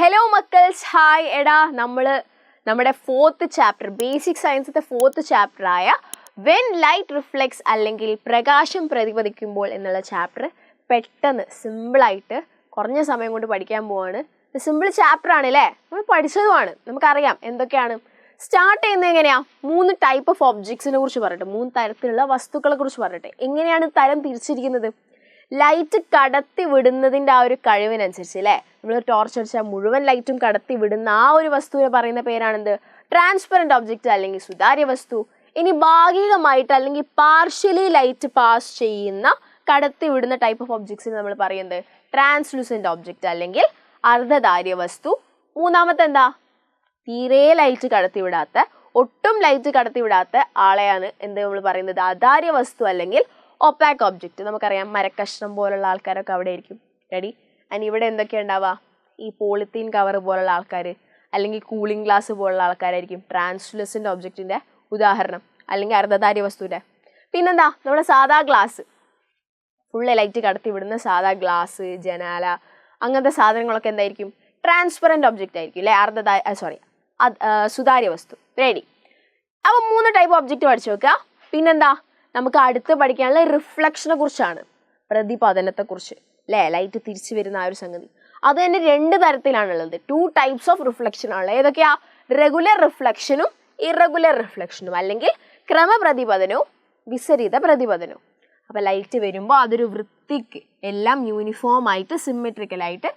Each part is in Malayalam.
ഹലോ മക്കൾസ് ഹായ് എടാ. നമ്മൾ നമ്മുടെ ഫോർത്ത് ചാപ്റ്റർ ബേസിക് സയൻസിന്റെ ഫോർത്ത് ചാപ്റ്റർ ആയ വെൻ ലൈറ്റ് റിഫ്ലെക്സ് അല്ലെങ്കിൽ പ്രകാശം പ്രതിപദിക്കുമ്പോൾ എന്നുള്ള ചാപ്റ്റർ പെട്ടെന്ന് സിമ്പിളായിട്ട് കുറഞ്ഞ സമയം കൊണ്ട് പഠിക്കാൻ പോവാണ്. സിമ്പിൾ ചാപ്റ്റർ ആണ് അല്ലേ? നമ്മൾ പഠിച്ചതുമാണ്. നമുക്കറിയാം എന്തൊക്കെയാണ്. സ്റ്റാർട്ട് ചെയ്യുന്നത് എങ്ങനെയാ? മൂന്ന് ടൈപ്പ് ഓഫ് ഒബ്ജക്ട്സിനെ കുറിച്ച് പറയട്ടെ മൂന്ന് തരത്തിലുള്ള വസ്തുക്കളെ കുറിച്ച് പറയട്ടെ എങ്ങനെയാണ് തരം തിരിച്ചിരിക്കുന്നത്? ലൈറ്റ് കടത്തി വിടുന്നതിന്റെ ആ ഒരു കഴിവിനനുസരിച്ച് അല്ലേ നമ്മൾ ടോർച്ച് അടിച്ചാൽ മുഴുവൻ ലൈറ്റും കടത്തി വിടുന്ന ആ ഒരു വസ്തുവിനെ പറയുന്ന പേരാണെന്ത്? ട്രാൻസ്പെറന്റ് ഒബ്ജക്റ്റ് അല്ലെങ്കിൽ സുതാര്യ വസ്തു. ഇനി ഭാഗികമായിട്ട് അല്ലെങ്കിൽ പാർഷ്യലി ലൈറ്റ് പാസ് ചെയ്യുന്ന കടത്തി വിടുന്ന ടൈപ്പ് ഓഫ് ഒബ്ജക്ട്സിന് നമ്മൾ പറയുന്നത് ട്രാൻസ്ലൂസന്റ് ഒബ്ജക്റ്റ് അല്ലെങ്കിൽ അർദ്ധധാര്യ വസ്തു. മൂന്നാമത്തെ എന്താ? തീരെ ലൈറ്റ് കടത്തിവിടാത്ത ഒട്ടും ലൈറ്റ് കടത്തിവിടാത്ത ആളെയാണ് എന്ത് നമ്മൾ പറയുന്നത്? അധാര്യ വസ്തു അല്ലെങ്കിൽ ഒപ്പാക്ക് ഒബ്ജക്റ്റ് നമുക്കറിയാം മരക്കഷ്ണം പോലുള്ള ആൾക്കാരൊക്കെ അവിടെ ആയിരിക്കും റെഡി ആൻഡ് ഇവിടെ എന്തൊക്കെ ഉണ്ടാവുക? ഈ പോളിത്തീൻ കവർ പോലുള്ള ആൾക്കാർ അല്ലെങ്കിൽ കൂളിംഗ് ഗ്ലാസ് പോലുള്ള ആൾക്കാരായിരിക്കും. ട്രാൻസ്ലസിന്റെ ഒബ്ജക്റ്റിന്റെ ഉദാഹരണം. അല്ലെങ്കിൽ അർദ്ധധാരി വസ്തുവിന്റെ പിന്നെന്താ? നമ്മുടെ സാധാ ഗ്ലാസ് ഫുള്ള് ലൈറ്റ് കടത്തി വിടുന്ന സാധാ ഗ്ലാസ് ജനാല അങ്ങനത്തെ സാധനങ്ങളൊക്കെ എന്തായിരിക്കും? ട്രാൻസ്പെറന്റ് ഒബ്ജക്റ്റ് ആയിരിക്കും അല്ലേ? അർദ്ധധാരി സോറി സുതാര്യ വസ്തു. റെഡി അപ്പോൾ മൂന്ന് ടൈപ്പ് ഒബ്ജക്റ്റ് പഠിച്ചു നോക്കുക. പിന്നെന്താ? നമുക്ക് അടുത്ത് പഠിക്കാനുള്ള റിഫ്ലക്ഷനെ കുറിച്ചാണ്. പ്രതിപതനത്തെക്കുറിച്ച് അല്ലേ ലൈറ്റ് തിരിച്ചു വരുന്ന ആ ഒരു സംഗതി. അത് തന്നെ രണ്ട് തരത്തിലാണുള്ളത്. ടു ടൈപ്സ് ഓഫ് റിഫ്ലക്ഷൻ ആണുള്ളത്. ഏതൊക്കെയാ? റെഗുലർ റിഫ്ലക്ഷനും ഇറഗുലർ റിഫ്ലക്ഷനും അല്ലെങ്കിൽ ക്രമപ്രതിപതനവും വിസരിത പ്രതിപതനവും അപ്പോൾ ലൈറ്റ് വരുമ്പോൾ അതൊരു വൃത്തിക്ക് എല്ലാം യൂണിഫോം ആയിട്ട് സിമ്മെട്രിക്കലായിട്ട്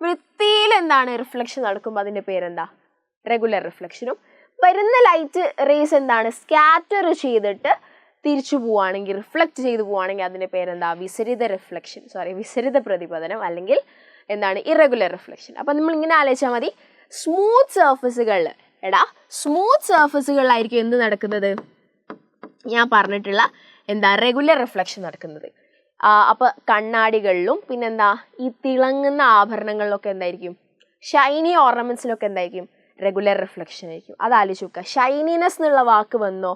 വൃത്തിയിൽ എന്താണ് റിഫ്ലക്ഷൻ നടക്കുമ്പോൾ അതിന്റെ പേരെന്താ? റെഗുലർ റിഫ്ലക്ഷനും വരുന്ന ലൈറ്റ് റേസ് എന്താണ്? സ്കാറ്റർ ചെയ്തിട്ട് തിരിച്ചു പോവുകയാണെങ്കിൽ റിഫ്ലക്റ്റ് ചെയ്തു പോവുകയാണെങ്കിൽ അതിന്റെ പേരെന്താ? വിസരിത റിഫ്ലക്ഷൻ സോറി വിസരിത പ്രതിപതനം അല്ലെങ്കിൽ എന്താണ്? ഇറഗുലർ റിഫ്ലക്ഷൻ അപ്പം നമ്മൾ ഇങ്ങനെ ആലോചിച്ചാൽ മതി. സ്മൂത്ത് സർഫസുകൾ എടാ സ്മൂത്ത് സർഫസുകളിലായിരിക്കും എന്ത് നടക്കുന്നത്? ഞാൻ പറഞ്ഞിട്ടുള്ള എന്താ? റെഗുലർ റിഫ്ലക്ഷൻ നടക്കുന്നത്. അപ്പോൾ കണ്ണാടികളിലും പിന്നെന്താ? ഈ തിളങ്ങുന്ന ആഭരണങ്ങളിലൊക്കെ എന്തായിരിക്കും? ഷൈനി ഓർണമെന്റ്സിലൊക്കെ എന്തായിരിക്കും? റെഗുലർ റിഫ്ലക്ഷൻ ആയിരിക്കും. അത് ആലോചിച്ച് നോക്കുക. ഷൈനിനെസ് എന്നുള്ള വാക്ക് വന്നോ?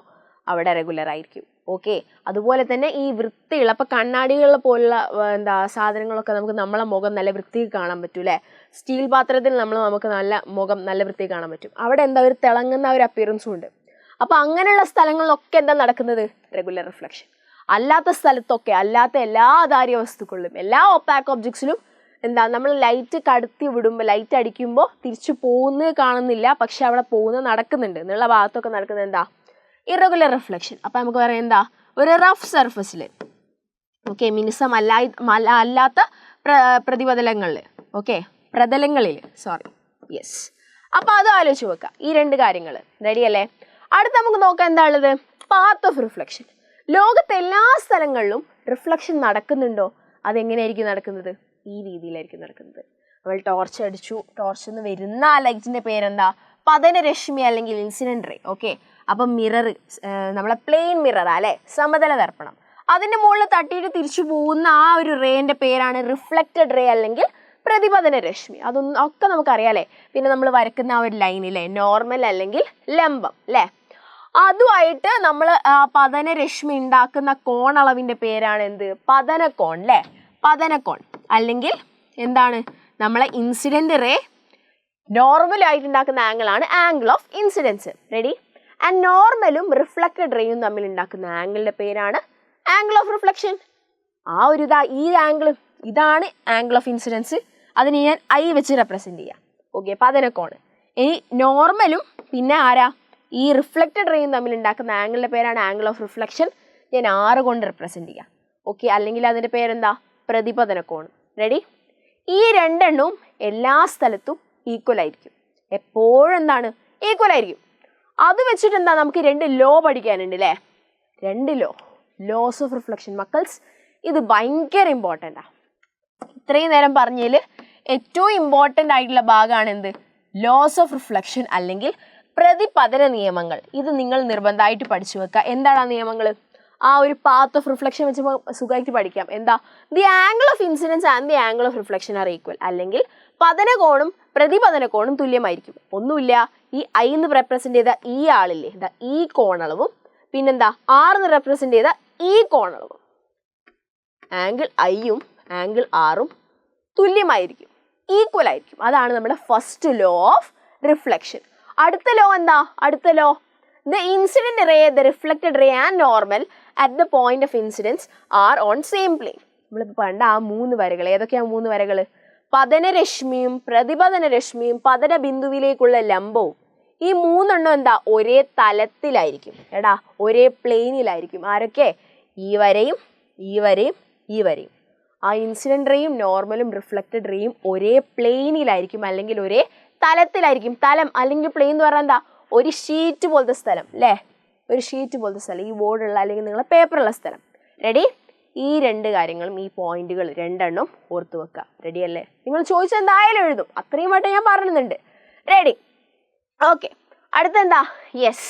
അവിടെ റെഗുലർ ആയിരിക്കും. ഓക്കെ അതുപോലെ തന്നെ ഈ വൃത്തിയുള്ള അപ്പോൾ കണ്ണാടികൾ പോലുള്ള എന്താ സാധനങ്ങളൊക്കെ നമുക്ക് നമ്മളെ മുഖം നല്ല വൃത്തിയിൽ കാണാൻ പറ്റും അല്ലേ സ്റ്റീൽ പാത്രത്തിൽ നമ്മൾ നമുക്ക് നല്ല മുഖം നല്ല വൃത്തി കാണാൻ പറ്റും. അവിടെ എന്താ ഒരു തിളങ്ങുന്ന ഒരു അപ്പിയറൻസും ഉണ്ട്. അപ്പോൾ അങ്ങനെയുള്ള സ്ഥലങ്ങളിലൊക്കെ എന്താ നടക്കുന്നത്? റെഗുലർ റിഫ്ലക്ഷൻ അല്ലാത്ത സ്ഥലത്തൊക്കെ അല്ലാത്ത എല്ലാ ധാര്യ വസ്തുക്കളിലും എല്ലാ ഒപ്പാക്ക് ഒബ്ജക്ട്സിലും എന്താ നമ്മൾ ലൈറ്റ് കടത്തി വിടുമ്പോൾ ലൈറ്റ് അടിക്കുമ്പോൾ തിരിച്ചു പോകുന്നത് കാണുന്നില്ല. പക്ഷെ അവിടെ പോകുന്നത് നടക്കുന്നുണ്ട്. എന്നുള്ള ഭാഗത്തൊക്കെ നടക്കുന്നത് എന്താ? ഇറഗുലർ റിഫ്ലക്ഷൻ അപ്പം നമുക്ക് പറയാം എന്താ? ഒരു റഫ് സർഫസിൽ ഓക്കെ മിനുസം അല്ലായി അല്ലാത്ത പ്ര പ്രതിപതലങ്ങളിൽ ഓക്കെ പ്രതലങ്ങളിൽ സോറി യെസ് അപ്പോൾ അത് ആലോചിച്ച് വെക്കുക ഈ രണ്ട് കാര്യങ്ങൾ റെഡി അല്ലേ? അടുത്ത് നമുക്ക് നോക്കാം എന്താ ഉള്ളത്? പാത്ത് ഓഫ് റിഫ്ലക്ഷൻ ലോകത്തെ എല്ലാ സ്ഥലങ്ങളിലും റിഫ്ലക്ഷൻ നടക്കുന്നുണ്ടോ? അതെങ്ങനെയായിരിക്കും നടക്കുന്നത്? ഈ രീതിയിലായിരിക്കും നടക്കുന്നത്. നമ്മൾ ടോർച്ച് അടിച്ചു. ടോർച്ചിൽ നിന്ന് വരുന്ന ലൈറ്റിന്റെ പേരെന്താ? പതനരശ്മി അല്ലെങ്കിൽ ഇൻസിഡന്റ് റേ ഓക്കെ അപ്പം മിറർ നമ്മളെ പ്ലെയിൻ മിറർ അല്ലേ? സമതല ദർപ്പണം. അതിന്റെ മുകളിൽ തട്ടിയിട്ട് തിരിച്ചു പോകുന്ന ആ ഒരു റേന്റെ പേരാണ് റിഫ്ലക്റ്റഡ് റേ അല്ലെങ്കിൽ പ്രതിപതന രശ്മി. അതൊന്നും ഒക്കെ നമുക്കറിയാലേ പിന്നെ നമ്മൾ വരക്കുന്ന ആ ഒരു ലൈനില്ലേ നോർമൽ അല്ലെങ്കിൽ ലംബം അല്ലേ? അതുമായിട്ട് നമ്മൾ പതന രശ്മി ഉണ്ടാക്കുന്ന കോണളവിന്റെ പേരാണ് എന്ത്? പതനക്കോൺ അല്ലേ? പതനക്കോൺ അല്ലെങ്കിൽ എന്താണ്? നമ്മളെ ഇൻസിഡന്റ് റേ നോർമലായിട്ട് ഉണ്ടാക്കുന്ന ആംഗിൾ ആണ് angle of incidence ready and നോർമലും reflected റേയും തമ്മിൽ ഉണ്ടാക്കുന്ന ആംഗിളിന്റെ പേരാണ് ആംഗിൾ ഓഫ് റിഫ്ലക്ഷൻ ആ ഒരു ഇതാ ഈ ആംഗിൾ ഇതാണ് ആംഗിൾ ഓഫ് ഇൻസിഡൻസ് അതിനെ ഞാൻ ഐ വെച്ച് റെപ്രസെന്റ് ചെയ്യാം. ഓക്കെ പതനക്കോണ് ഇനി നോർമലും പിന്നെ ആരാ? ഈ റിഫ്ലക്റ്റഡ് റേയും തമ്മിൽ ഉണ്ടാക്കുന്ന ആംഗിളിന്റെ പേരാണ് ആംഗിൾ ഓഫ് റിഫ്ലക്ഷൻ ഞാൻ ആറ് കൊണ്ട് റെപ്രസെന്റ് ചെയ്യാം. ഓക്കെ അല്ലെങ്കിൽ അതിന്റെ പേരെന്താ? പ്രതിപതനക്കോണ് റെഡി ഈ രണ്ടെണ്ണവും എല്ലാ സ്ഥലത്തും ഈക്വൽ ആയിരിക്കും. എപ്പോഴും എന്താണ്? ഈക്വൽ ആയിരിക്കും. അത് വെച്ചിട്ട് എന്താ നമുക്ക് രണ്ട് ലോ പഠിക്കാനുണ്ട് അല്ലേ രണ്ട് ലോ ലോസ് ഓഫ് റിഫ്ലക്ഷൻ മക്കൾസ് ഇത് ഭയങ്കര ഇമ്പോർട്ടന്റാ ഇത്രയും നേരം പറഞ്ഞതിൽ ഏറ്റവും ഇമ്പോർട്ടന്റ് ആയിട്ടുള്ള ഭാഗമാണ് എന്ത്? ലോസ് ഓഫ് റിഫ്ലക്ഷൻ അല്ലെങ്കിൽ പ്രതിപതന നിയമങ്ങൾ. ഇത് നിങ്ങൾ നിർബന്ധമായിട്ട് പഠിച്ചു വെക്കുക. എന്താണ് ആ നിയമങ്ങൾ ആ ഒരു പാത്ത് ഓഫ് റിഫ്ലക്ഷൻ വെച്ച് സുഖമായിട്ട് പഠിക്കാം. എന്താ? The angle of incidence and the angle of reflection are equal അല്ലെങ്കിൽ പതനകോണും പ്രതിപതനകോണും തുല്യമായിരിക്കും. ഒന്നുമില്ല. ഈ ഐ എന്ന് റെപ്രസെന്റ് ചെയ്ത ഈ ആളില്ലേ? എന്താ ഈ കോണളവും പിന്നെന്താ? ആർ എന്ന് റെപ്രസെന്റ് ചെയ്ത ഈ കോണളവും. ആംഗിൾ ഐയും ആംഗിൾ ആറും തുല്യമായിരിക്കും. ഈക്വൽ ആയിരിക്കും. അതാണ് നമ്മുടെ ഫസ്റ്റ് ലോ ഓഫ് റിഫ്ലക്ഷൻ അടുത്ത ലോ എന്താ? അടുത്ത law the incident ray the reflected ray and normal at the point of incidence are on same plane നമ്മളിപ്പോൾ പണ്ട് ആ മൂന്ന് വരകൾ ഏതൊക്കെയാണ് മൂന്ന് വരകൾ പതനരശ്മിയും പതന ബിന്ദുവിലേക്കുള്ള ലംബവും. ഈ മൂന്നെണ്ണം എന്താ? ഒരേ തലത്തിലായിരിക്കും. എടാ ഒരേ പ്ലെയിനിലായിരിക്കും. ആരൊക്കെ? ഈ വരയും ഈ വരയും ഈ വരയും. ആ ഇൻസിഡന്റ് റേയും നോർമലും റിഫ്ലക്റ്റഡ് റേയും ഒരേ പ്ലെയിനിലായിരിക്കും അല്ലെങ്കിൽ ഒരേ തലത്തിലായിരിക്കും. തലം അല്ലെങ്കിൽ പ്ലെയിൻ എന്ന് പറഞ്ഞാൽ എന്താ? ഒരു ഷീറ്റ് പോലത്തെ സ്ഥലം അല്ലേ ഒരു ഷീറ്റ് പോലത്തെ സ്ഥലം ഈ ബോർഡുള്ള അല്ലെങ്കിൽ നിങ്ങളെ പേപ്പറുള്ള സ്ഥലം. റെഡി ഈ രണ്ട് കാര്യങ്ങളും ഈ പോയിന്റുകൾ രണ്ടെണ്ണം ഓർത്ത് വെക്കുക റെഡി അല്ലേ? നിങ്ങൾ ചോദിച്ചാൽ എന്തായാലും എഴുതും. അത്രയും വട്ടം ഞാൻ പറയുന്നുണ്ട് റെഡി ഓക്കെ അടുത്തെന്താ? യെസ്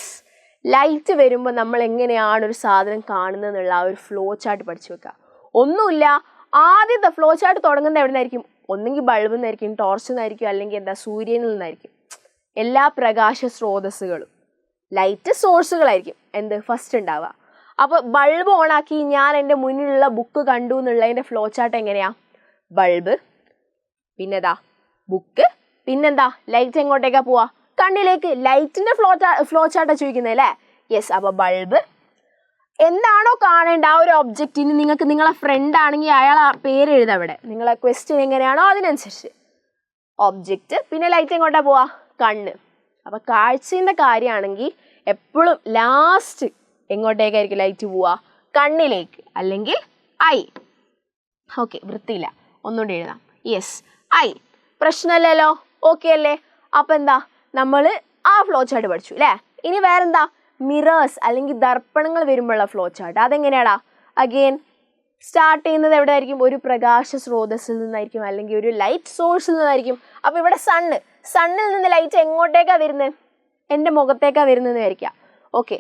ലൈറ്റ് വരുമ്പോൾ നമ്മൾ എങ്ങനെയാണ് ഒരു സാധനം കാണുന്നത് എന്നുള്ള ആ ഒരു ഫ്ലോ ചാർട്ട് പഠിച്ചു വെക്കുക ഒന്നുമില്ല. ആദ്യത്തെ ഫ്ലോ ചാർട്ട് തുടങ്ങുന്നത് എവിടെ നിന്നായിരിക്കും ഒന്നെങ്കിൽ ബൾബിൽ നിന്നായിരിക്കും ടോർച്ചിൽ നിന്നായിരിക്കും അല്ലെങ്കിൽ എന്താ? സൂര്യനിൽ നിന്നായിരിക്കും. എല്ലാ പ്രകാശ സ്രോതസ്സുകളും. ലൈറ്റ് സോഴ്സുകളായിരിക്കും എന്ത്? ഫസ്റ്റ് ഉണ്ടാവുക. അപ്പോൾ ബൾബ് ഓണാക്കി ഞാൻ എന്റെ മുന്നിലുള്ള ബുക്ക് കണ്ടു എന്നുള്ളതിന്റെ ഫ്ലോ ചാർട്ട് എങ്ങനെയാ? ബൾബ് പിന്നെന്താ ബുക്ക് പിന്നെന്താ? ലൈറ്റ് എങ്ങോട്ടേക്കാ പോവാ? കണ്ണിലേക്ക്. ലൈറ്റിന്റെ ഫ്ലോ ഫ്ലോ ചാർട്ടാ ചോദിക്കുന്നത് അല്ലേ? യെസ് അപ്പോൾ ബൾബ് എന്താണോ കാണേണ്ട ആ ഒരു ഒബ്ജക്റ്റിന് നിങ്ങൾക്ക് നിങ്ങളെ ഫ്രണ്ട് ആണെങ്കിൽ അയാൾ ആ പേര് എഴുതാം അവിടെ. നിങ്ങളെ ക്വസ്റ്റ്യൻ എങ്ങനെയാണോ അതിനനുസരിച്ച്. ഒബ്ജക്റ്റ് പിന്നെ ലൈറ്റ് എങ്ങോട്ടാ പോവാ? കണ്ണ്. അപ്പോൾ കാഴ്ചയുടെ കാര്യമാണെങ്കിൽ എപ്പോഴും ലാസ്റ്റ് എങ്ങോട്ടേക്കായിരിക്കും ലൈറ്റ് പോവാ? കണ്ണിലേക്ക് അല്ലെങ്കിൽ ഐ ഓക്കെ വൃത്തിയില്ല. ഒന്നുകൂടി എഴുതാം. Yes I പ്രശ്നമല്ലല്ലോ? ഓക്കെ അല്ലേ? അപ്പം എന്താ? നമ്മൾ ആ ഫ്ലോ ചാർട്ട് പഠിച്ചു അല്ലേ ഇനി വേറെന്താ? മിറേഴ്സ് അല്ലെങ്കിൽ ദർപ്പണങ്ങൾ വരുമ്പോഴുള്ള ഫ്ലോ ചാർട്ട് അതെങ്ങനെയാടാ? അഗെയിൻ സ്റ്റാർട്ട് ചെയ്യുന്നത് എവിടെ ആയിരിക്കും ഒരു പ്രകാശ സ്രോതസ്സിൽ നിന്നായിരിക്കും അല്ലെങ്കിൽ ഒരു ലൈറ്റ് സോഴ്സിൽ നിന്നായിരിക്കും. അപ്പോൾ ഇവിടെ സണ്ണ് സണ്ണിൽ നിന്ന് ലൈറ്റ് എങ്ങോട്ടേക്കാ വരുന്നത് എന്റെ മുഖത്തേക്കാണ് വരുന്നതെന്ന് വിചാരിക്കുക ഓക്കെ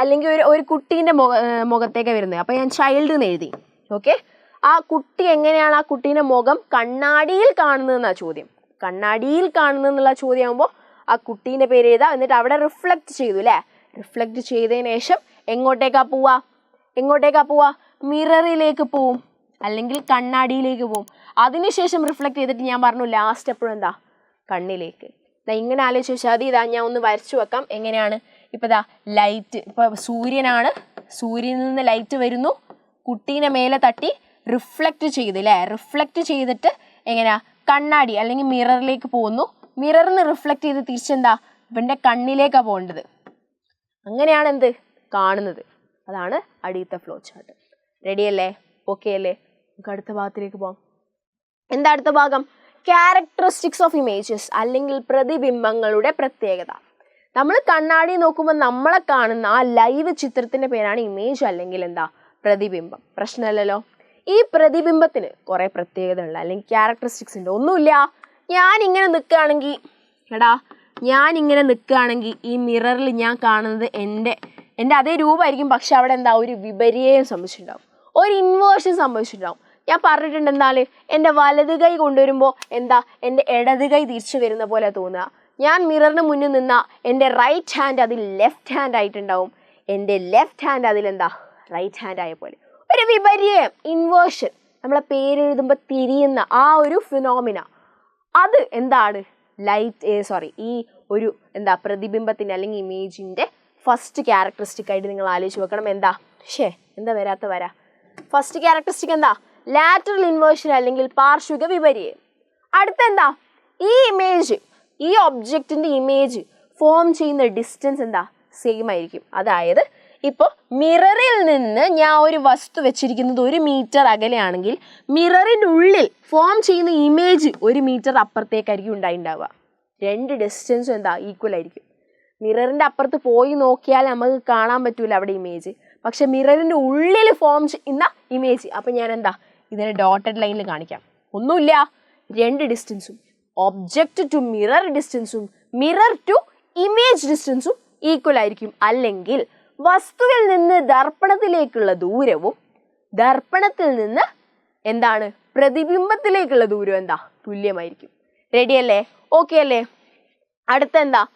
അല്ലെങ്കിൽ ഒരു ഒരു കുട്ടീന്റെ മുഖ മുഖത്തേക്കാണ് വരുന്നത് അപ്പോൾ ഞാൻ ചൈൽഡ് എന്ന് എഴുതി. ഓക്കെ ആ കുട്ടി എങ്ങനെയാണ് ആ കുട്ടീന്റെ മുഖം കണ്ണാടിയിൽ കാണുന്നതെന്നാണ് ചോദ്യം. കണ്ണാടിയിൽ കാണുന്നതെന്നുള്ള ചോദ്യമാകുമ്പോൾ ആ കുട്ടീന്റെ പേര് എഴുതാം. എന്നിട്ട് അവിടെ റിഫ്ലക്റ്റ് ചെയ്തു അല്ലേ റിഫ്ലക്റ്റ് ചെയ്തതിന് ശേഷം എങ്ങോട്ടേക്കാ പോവാ? എങ്ങോട്ടേക്കാ പോവാ? മിററിലേക്ക് പോവും. അല്ലെങ്കിൽ കണ്ണാടിയിലേക്ക് പോവും. അതിനുശേഷം റിഫ്ലക്റ്റ് ചെയ്തിട്ട് ഞാൻ പറഞ്ഞു ലാസ്റ്റ് എപ്പോഴും എന്താ? കണ്ണിലേക്ക്. ദാ ഇങ്ങനെ ആലോചിച്ച് വെച്ചാൽ മതി ഇതാ ഞാൻ ഒന്ന് വരച്ചു വെക്കാം. എങ്ങനെയാണ്? ഇപ്പം ഇതാ ലൈറ്റ് ഇപ്പോൾ സൂര്യനാണ്. സൂര്യനിൽ നിന്ന് ലൈറ്റ് വരുന്നു. കുട്ടീനെ മേലെ തട്ടി റിഫ്ലക്റ്റ് ചെയ്ത് അല്ലേ റിഫ്ലക്റ്റ് ചെയ്തിട്ട് എങ്ങനെയാ? കണ്ണാടി അല്ലെങ്കിൽ മിററിലേക്ക് പോകുന്നു. മിററിന് റിഫ്ലക്റ്റ് ചെയ്ത് തിരിച്ചെന്താ? ഇവന്റെ കണ്ണിലേക്കാണ് പോകേണ്ടത്. അങ്ങനെയാണ് എന്ത്? കാണുന്നത്. അതാണ് അടിയത്തെ ഫ്ലോ ചാർട്ട് റെഡിയല്ലേ ഓക്കെ അല്ലേ? നമുക്ക് അടുത്ത ഭാഗത്തിലേക്ക് പോകാം എന്താ അടുത്ത ഭാഗം? ക്യാരക്ടറിസ്റ്റിക്സ് ഓഫ് ഇമേജസ് അല്ലെങ്കിൽ പ്രതിബിംബങ്ങളുടെ പ്രത്യേകത. നമ്മൾ കണ്ണാടി നോക്കുമ്പോൾ നമ്മളെ കാണുന്ന ആ ലൈവ് ചിത്രത്തിന്റെ പേരാണ് ഇമേജ് അല്ലെങ്കിൽ എന്താ? പ്രതിബിംബം. പ്രശ്നമല്ലല്ലോ? ഈ പ്രതിബിംബത്തിന് കുറേ പ്രത്യേകത ഉണ്ട് അല്ലെങ്കിൽ ക്യാരക്ടറിസ്റ്റിക്സ് ഉണ്ട്. ഒന്നുമില്ല. ഞാൻ ഇങ്ങനെ നിൽക്കുകയാണെങ്കിൽ എടാ ഞാൻ ഇങ്ങനെ നിൽക്കുകയാണെങ്കിൽ ഈ മിററിൽ ഞാൻ കാണുന്നത് എന്റെ എന്റെ അതേ രൂപമായിരിക്കും. പക്ഷെ അവിടെ എന്താ? ഒരു വിപര്യം സംഭവിച്ചിട്ടുണ്ടാവും. ഒരു ഇൻവേർഷൻ സംഭവിച്ചിട്ടുണ്ടാവും. ഞാൻ പറഞ്ഞിട്ടുണ്ട് എന്താണ്? എന്റെ വലത് കൈ കൊണ്ടുവരുമ്പോൾ എന്താ? എന്റെ ഇടത് കൈ തിരിച്ചു വരുന്ന പോലെ തോന്നുക. ഞാൻ മിററിന് മുന്നിൽ നിന്ന എന്റെ റൈറ്റ് ഹാൻഡ് അതിൽ ലെഫ്റ്റ് ഹാൻഡ് ആയിട്ടുണ്ടാവും. എന്റെ ലെഫ്റ്റ് ഹാൻഡ് അതിലെന്താ റൈറ്റ് ഹാൻഡ് ആയ പോലെ. ഒരു വിപര്യം ഇൻവേർഷൻ നമ്മളെ പേരെഴുതുമ്പോൾ തിരിയുന്ന ആ ഒരു ഫിനോമിന അത് എന്താണ്? ലൈറ്റ് സോറി ഈ ഒരു എന്താ പ്രതിബിംബത്തിന്റെ അല്ലെങ്കിൽ ഇമേജിന്റെ ഫസ്റ്റ് ക്യാരക്ടറിസ്റ്റിക് ആയിട്ട് നിങ്ങൾ ആലോചിച്ച് വെക്കണം എന്താ? ഷേ എന്താ വരാത്ത വരാ? ഫസ്റ്റ് ക്യാരക്ടറിസ്റ്റിക് എന്താ? ലാറ്ററൽ ഇൻവേർഷൻ അല്ലെങ്കിൽ പാർശ്വിക വിപര്യം അടുത്ത എന്താ ഈ ഇമേജ് ഈ ഒബ്ജക്റ്റിന്റെ ഇമേജ് ഫോം ചെയ്യുന്ന ഡിസ്റ്റൻസ് എന്താ? സെയിം ആയിരിക്കും. അതായത് ഇപ്പോൾ മിററിൽ നിന്ന് ഞാൻ ഒരു വസ്തു വെച്ചിരിക്കുന്നത് ഒരു മീറ്റർ അകലെയാണെങ്കിൽ മിററിന്റെ ഉള്ളിൽ ഫോം ചെയ്യുന്ന ഇമേജ് ഒരു മീറ്റർ അപ്പുറത്തേക്കായിരിക്കും ഉണ്ടായിട്ടുണ്ടാവുക രണ്ട് ഡിസ്റ്റൻസും എന്താ? ഈക്വൽ ആയിരിക്കും. മിററിന്റെ അപ്പുറത്ത് പോയി നോക്കിയാൽ നമുക്ക് കാണാൻ പറ്റൂല അവിടെ ഇമേജ് പക്ഷെ മിററിന്റെ ഉള്ളിൽ ഫോം ചെയ്യുന്ന ഇമേജ് അപ്പം ഞാൻ എന്താ ഇതിനെ ഡോട്ടഡ് ലൈനിൽ കാണിക്കാം. ഒന്നുമില്ല. രണ്ട് ഡിസ്റ്റൻസും ഒബ്ജക്റ്റ് ടു മിറർ ഡിസ്റ്റൻസും മിറർ ടു ഇമേജ് ഡിസ്റ്റൻസും ഈക്വൽ ആയിരിക്കും. അല്ലെങ്കിൽ വസ്തുവിൽ നിന്ന് ദർപ്പണത്തിലേക്കുള്ള ദൂരവും ദർപ്പണത്തിൽ നിന്ന് എന്താണ്? പ്രതിബിംബത്തിലേക്കുള്ള ദൂരം എന്താ? തുല്യമായിരിക്കും. റെഡി അല്ലേ? ഓക്കെ അല്ലേ? അടുത്ത എന്താ?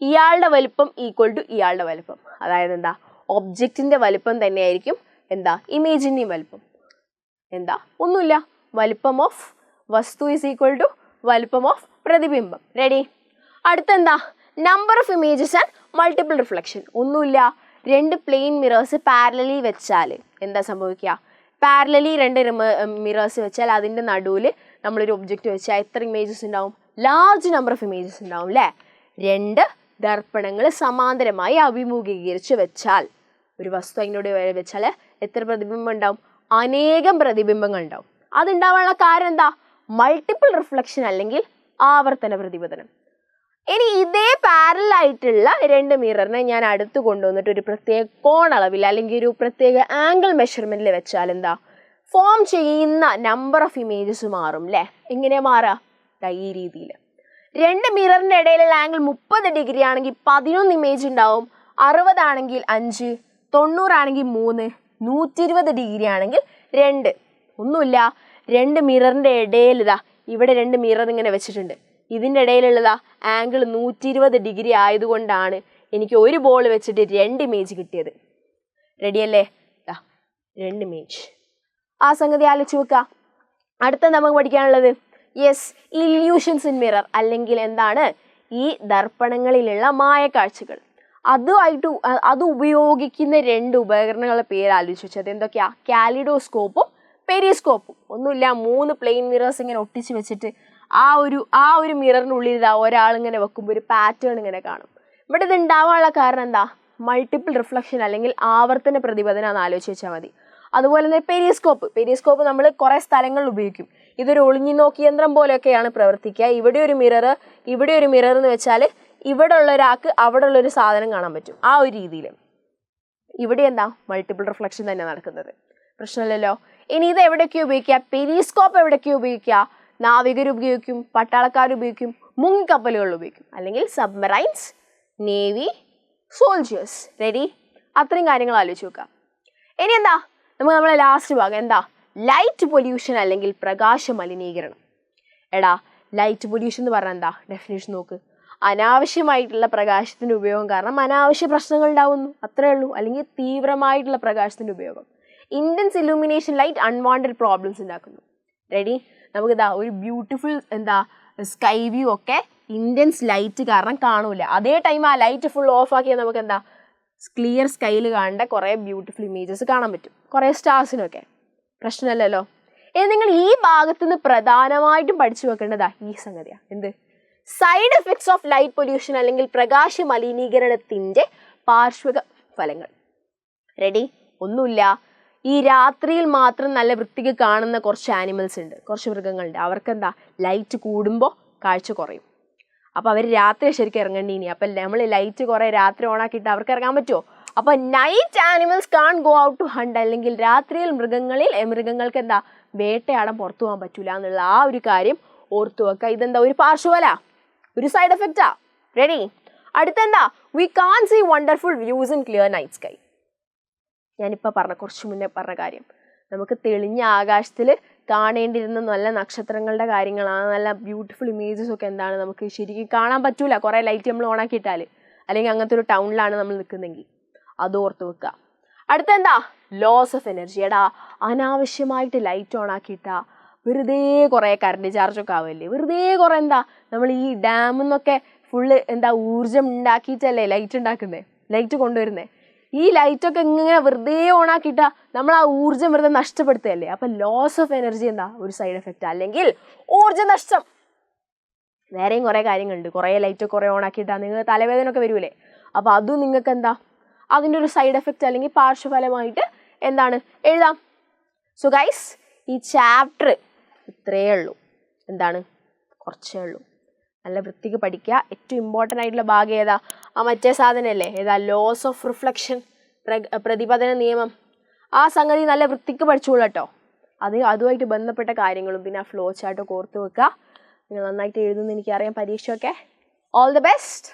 ഇയാളുടെ വലിപ്പം ഈക്വൽ ടു ഇയാളുടെ വലിപ്പം. അതായത് എന്താ? ഒബ്ജക്റ്റിന്റെ വലിപ്പം തന്നെയായിരിക്കും എന്താ? ഇമേജിന്റെയും വലിപ്പം. എന്താ? ഒന്നുമില്ല. വലിപ്പം ഓഫ് വസ്തു ഈസ് ഈക്വൽ ടു വലിപ്പം ഓഫ് പ്രതിബിംബം. Ready അടുത്തെന്താ? Number of images and multiple reflection ഒന്നുമില്ല. രണ്ട് പ്ലെയിൻ മിറേഴ്സ് പാരലലി വെച്ചാൽ എന്താ സംഭവിക്കുക? പാരലലി രണ്ട് മിറേഴ്സ് വെച്ചാൽ അതിന്റെ നടുവിൽ നമ്മളൊരു ഒബ്ജക്റ്റ് വെച്ചാൽ എത്ര ഇമേജസ് ഉണ്ടാവും? ലാർജ് നമ്പർ ഓഫ് ഇമേജസ് ഉണ്ടാവും അല്ലേ? രണ്ട് ദർപ്പണങ്ങൾ സമാന്തരമായി അഭിമുഖീകരിച്ച് വെച്ചാൽ ഒരു വസ്തു അതിനോട് വെച്ചാൽ എത്ര പ്രതിബിംബം ഉണ്ടാവും? അനേകം പ്രതിബിംബങ്ങൾ ഉണ്ടാവും. അതുണ്ടാവാനുള്ള കാരണം എന്താ? മൾട്ടിപ്പിൾ റിഫ്ലക്ഷൻ അല്ലെങ്കിൽ ആവർത്തന പ്രതിപതനം ഇനി ഇതേ പാരലൽ ആയിട്ടുള്ള രണ്ട് മിററിനെ ഞാൻ അടുത്ത് കൊണ്ടുവന്നിട്ട് ഒരു പ്രത്യേക കോണളവിൽ അല്ലെങ്കിൽ ഒരു പ്രത്യേക ആംഗിൾ മെഷർമെന്റിൽ വെച്ചാൽ എന്താ? ഫോം ചെയ്യുന്ന നമ്പർ ഓഫ് ഇമേജസ് മാറും അല്ലേ എങ്ങനെ മാറുക ദാ ഈ രീതിയിൽ രണ്ട് മിററിന്റെ ഇടയിലുള്ള ആംഗിൾ മുപ്പത് ഡിഗ്രി ആണെങ്കിൽ പതിനൊന്ന് ഇമേജ് ഉണ്ടാവും. അറുപതാണെങ്കിൽ അഞ്ച് തൊണ്ണൂറാണെങ്കിൽ മൂന്ന് നൂറ്റി ഇരുപത് ഡിഗ്രി ആണെങ്കിൽ രണ്ട്. ഒന്നുമില്ല. രണ്ട് മിററിന്റെ ഇടയിൽ ഇതാ ഇവിടെ രണ്ട് മിറർ ഇങ്ങനെ വെച്ചിട്ടുണ്ട്. ഇതിന്റെ ഇടയിലുള്ളതാ. ആംഗിൾ നൂറ്റി ഇരുപത് ഡിഗ്രി ആയതുകൊണ്ടാണ് എനിക്ക് ഒരു ബോൾ വെച്ചിട്ട് രണ്ട് ഇമേജ് കിട്ടിയത്. റെഡിയല്ലേ ദാ രണ്ട് ഇമേജ് ആ സംഗതി ആലോചിച്ച് വെക്കുക അടുത്ത നമുക്ക് പഠിക്കാനുള്ളത്. യെസ് ഇല്യൂഷൻസ് ഇൻ മിറർ അല്ലെങ്കിൽ എന്താണ്? ഈ ദർപ്പണങ്ങളിലുള്ള മായക്കാഴ്ചകൾ. അതുമായിട്ട് അത് ഉപയോഗിക്കുന്ന രണ്ട് ഉപകരണങ്ങളുടെ പേര് ആലോചിച്ച് വെച്ചത് എന്തൊക്കെയാ? കാലിഡോസ്കോപ്പും പെരിസ്കോപ്പും. ഒന്നുമില്ല മൂന്ന് പ്ലെയിൻ മിറേഴ്സ് ഇങ്ങനെ ഒട്ടിച്ച് വെച്ചിട്ട് ആ ഒരു ആ ഒരു മിററിനുള്ളിൽ ഇതാ ഒരാളിങ്ങനെ വെക്കുമ്പോൾ ഒരു പാറ്റേൺ ഇങ്ങനെ കാണും. ഇവിടെ ഇത് ഉണ്ടാവാനുള്ള കാരണം എന്താ? മൾട്ടിപ്പിൾ റിഫ്ലക്ഷൻ അല്ലെങ്കിൽ ആവർത്തന പ്രതിപദന എന്ന് ആലോചിച്ച് വെച്ചാൽ മതി. അതുപോലെ തന്നെ പെരിസ്കോപ്പ്. പെരിസ്കോപ്പ് നമ്മൾ കുറേ സ്ഥലങ്ങളിൽ ഉപയോഗിക്കും. ഇതൊരു ഒളിഞ്ഞു നോക്കി യന്ത്രം പോലെയൊക്കെയാണ് പ്രവർത്തിക്കുക. ഇവിടെ ഒരു മിറർ ഇവിടെ ഒരു മിറർ എന്ന് വെച്ചാൽ ഇവിടെ ഉള്ള ഒരാൾക്ക് അവിടെ ഉള്ളൊരു സാധനം കാണാൻ പറ്റും. ആ ഒരു രീതിയിൽ. ഇവിടെ എന്താ? മൾട്ടിപ്പിൾ റിഫ്ലക്ഷൻ തന്നെ നടക്കുന്നത്. പ്രശ്നമില്ലല്ലോ. ഇനി ഇത് എവിടെയൊക്കെ ഉപയോഗിക്കുക? പെരീസ്കോപ്പ് എവിടെയൊക്കെ ഉപയോഗിക്കുക? നാവികർ ഉപയോഗിക്കും പട്ടാളക്കാർ ഉപയോഗിക്കും മുങ്ങിക്കപ്പലുകൾ ഉപയോഗിക്കും. അല്ലെങ്കിൽ സബ്മറൈൻസ് നേവി സോൾജിയേഴ്സ് റെഡി അത്രയും കാര്യങ്ങൾ ആലോചിച്ച് നോക്കുക. ഇനി എന്താ? നമുക്ക് നമ്മളെ ലാസ്റ്റ് ഭാഗം എന്താ? ലൈറ്റ് പൊല്യൂഷൻ അല്ലെങ്കിൽ പ്രകാശ മലിനീകരണം. എടാ ലൈറ്റ് പൊല്യൂഷൻ എന്ന് പറഞ്ഞാൽ എന്താ? ഡെഫിനേഷൻ നോക്ക്. അനാവശ്യമായിട്ടുള്ള പ്രകാശത്തിന്റെ ഉപയോഗം കാരണം അനാവശ്യ പ്രശ്നങ്ങൾ ഉണ്ടാവുന്നു അത്രേ ഉള്ളൂ. അല്ലെങ്കിൽ തീവ്രമായിട്ടുള്ള പ്രകാശത്തിന്റെ ഉപയോഗം. Intense illumination light unwanted problems ഉണ്ടാക്കുന്നു. റെഡി നമുക്കിതാ ഒരു ബ്യൂട്ടിഫുൾ എന്താ സ്കൈ വ്യൂ ഒക്കെ ഇന്റൻസ് ലൈറ്റ് കാരണം കാണൂല. അതേ ടൈം ആ ലൈറ്റ് ഫുൾ ഓഫ് ആക്കിയാൽ നമുക്ക് എന്താ ക്ലിയർ സ്കൈയിൽ കാണേണ്ട കുറേ ബ്യൂട്ടിഫുൾ ഇമേജസ് കാണാൻ പറ്റും. കുറേ സ്റ്റാർസിനൊക്കെ പ്രശ്നമല്ലല്ലോ. ഇനി നിങ്ങൾ ഈ ഭാഗത്ത് നിന്ന് പ്രധാനമായിട്ടും പഠിച്ചു വെക്കേണ്ടതാ ഈ സംഗതിയാണ് എന്ത്? Side effects of light pollution അല്ലെങ്കിൽ പ്രകാശ മലിനീകരണത്തിന്റെ പാർശ്വക ഫലങ്ങൾ. റെഡി ഒന്നുമില്ല. ഈ രാത്രിയിൽ മാത്രം നല്ല വൃത്തിക്ക് കാണുന്ന കുറച്ച് ആനിമൽസ് ഉണ്ട്. കുറച്ച് മൃഗങ്ങളുണ്ട്. അവർക്ക് എന്താ ലൈറ്റ് കൂടുമ്പോൾ കാഴ്ച കുറയും. അപ്പോൾ അവർ രാത്രി ശരിക്കും ഇറങ്ങേണ്ടി ഇനി. അപ്പം നമ്മൾ ലൈറ്റ് കുറേ രാത്രി ഓണാക്കിയിട്ട് അവർക്ക് ഇറങ്ങാൻ പറ്റുമോ? അപ്പോൾ night animals can go out to hunt അല്ലെങ്കിൽ രാത്രിയിൽ മൃഗങ്ങളിൽ മൃഗങ്ങൾക്ക് എന്താ വേട്ടയാടാൻ പുറത്തു പോകാൻ പറ്റൂല എന്നുള്ള ആ ഒരു കാര്യം ഓർത്തു വെക്കുക. ഇതെന്താ? ഒരു പാർശ്വഫല. ഒരു സൈഡ് എഫക്റ്റാ ready അടുത്തെന്താ? We can see wonderful views in clear night sky ഞാനിപ്പോൾ പറഞ്ഞ കുറച്ച് മുന്നേ പറഞ്ഞ കാര്യം. നമുക്ക് തെളിഞ്ഞ ആകാശത്തിൽ കാണേണ്ടിരുന്ന നല്ല നക്ഷത്രങ്ങളുടെ കാര്യങ്ങളാണ് നല്ല ബ്യൂട്ടിഫുൾ ഇമേജസ് ഒക്കെ എന്താണ് നമുക്ക് ശരിക്കും കാണാൻ പറ്റൂല. കുറേ ലൈറ്റ് നമ്മൾ ഓണാക്കിയിട്ടാൽ അല്ലെങ്കിൽ അങ്ങനത്തെ ഒരു ടൗണിലാണ് നമ്മൾ നിൽക്കുന്നതെങ്കിൽ അത് ഓർത്ത് വെക്കുക. അടുത്തെന്താ? ലോസ് ഓഫ് എനർജി എടാ അനാവശ്യമായിട്ട് ലൈറ്റ് ഓൺ ആക്കിയിട്ടാ വെറുതെ കുറേ കറണ്ട് ചാർജൊക്കെ ആവുമല്ലേ വെറുതെ കുറേ എന്താ നമ്മൾ ഈ ഡാമിൽ നിന്നൊക്കെ ഫുള്ള് എന്താ ഊർജം ഉണ്ടാക്കിയിട്ടല്ലേ ലൈറ്റ് ഉണ്ടാക്കുന്നത് ലൈറ്റ് കൊണ്ടുവരുന്നത് ഈ ലൈറ്റൊക്കെ ഇങ്ങനെ വെറുതെ ഓണാക്കിയിട്ടാ നമ്മൾ ആ ഊർജം വെറുതെ നഷ്ടപ്പെടുത്തുകയല്ലേ? അപ്പം ലോസ് ഓഫ് എനർജി എന്താ? ഒരു സൈഡ് എഫക്റ്റ് അല്ലെങ്കിൽ ഊർജ നഷ്ടം. വേറെയും കുറേ കാര്യങ്ങളുണ്ട്. കുറേ ലൈറ്റ് കുറേ ഓണാക്കിയിട്ടാ നിങ്ങൾ തലവേദന ഒക്കെ വരൂലേ? അപ്പോൾ അതും നിങ്ങൾക്ക് എന്താ? അതിന്റെ ഒരു സൈഡ് എഫക്റ്റ് അല്ലെങ്കിൽ പാർശ്വഫലമായിട്ട് എന്താണ്? എഴുതാം. സോ ഗൈസ് ഈ ചാപ്റ്റർ ഇത്രയേ ഉള്ളൂ. എന്താണ്? കുറച്ചേ ഉള്ളൂ. നല്ല വൃത്തിക്ക് പഠിക്കുക. ഏറ്റവും ഇമ്പോർട്ടന്റ് ആയിട്ടുള്ള ഭാഗം ഏതാ? ആ മറ്റേ സാധനമല്ലേ ഏതാ? ലോസ് ഓഫ് റിഫ്ലക്ഷൻ പ്രതിപതന നിയമം. ആ സംഗതി നല്ല വൃത്തിക്ക് പഠിച്ചോളൂ കേട്ടോ. അത് അതുമായിട്ട് ബന്ധപ്പെട്ട കാര്യങ്ങളും പിന്നെ ആ ഫ്ലോ ചാർട്ട് ഓർത്ത് വെക്കുക. നിങ്ങൾ നന്നായിട്ട് എഴുതുമെന്ന് എനിക്കറിയാം പരീക്ഷയൊക്കെ. All the best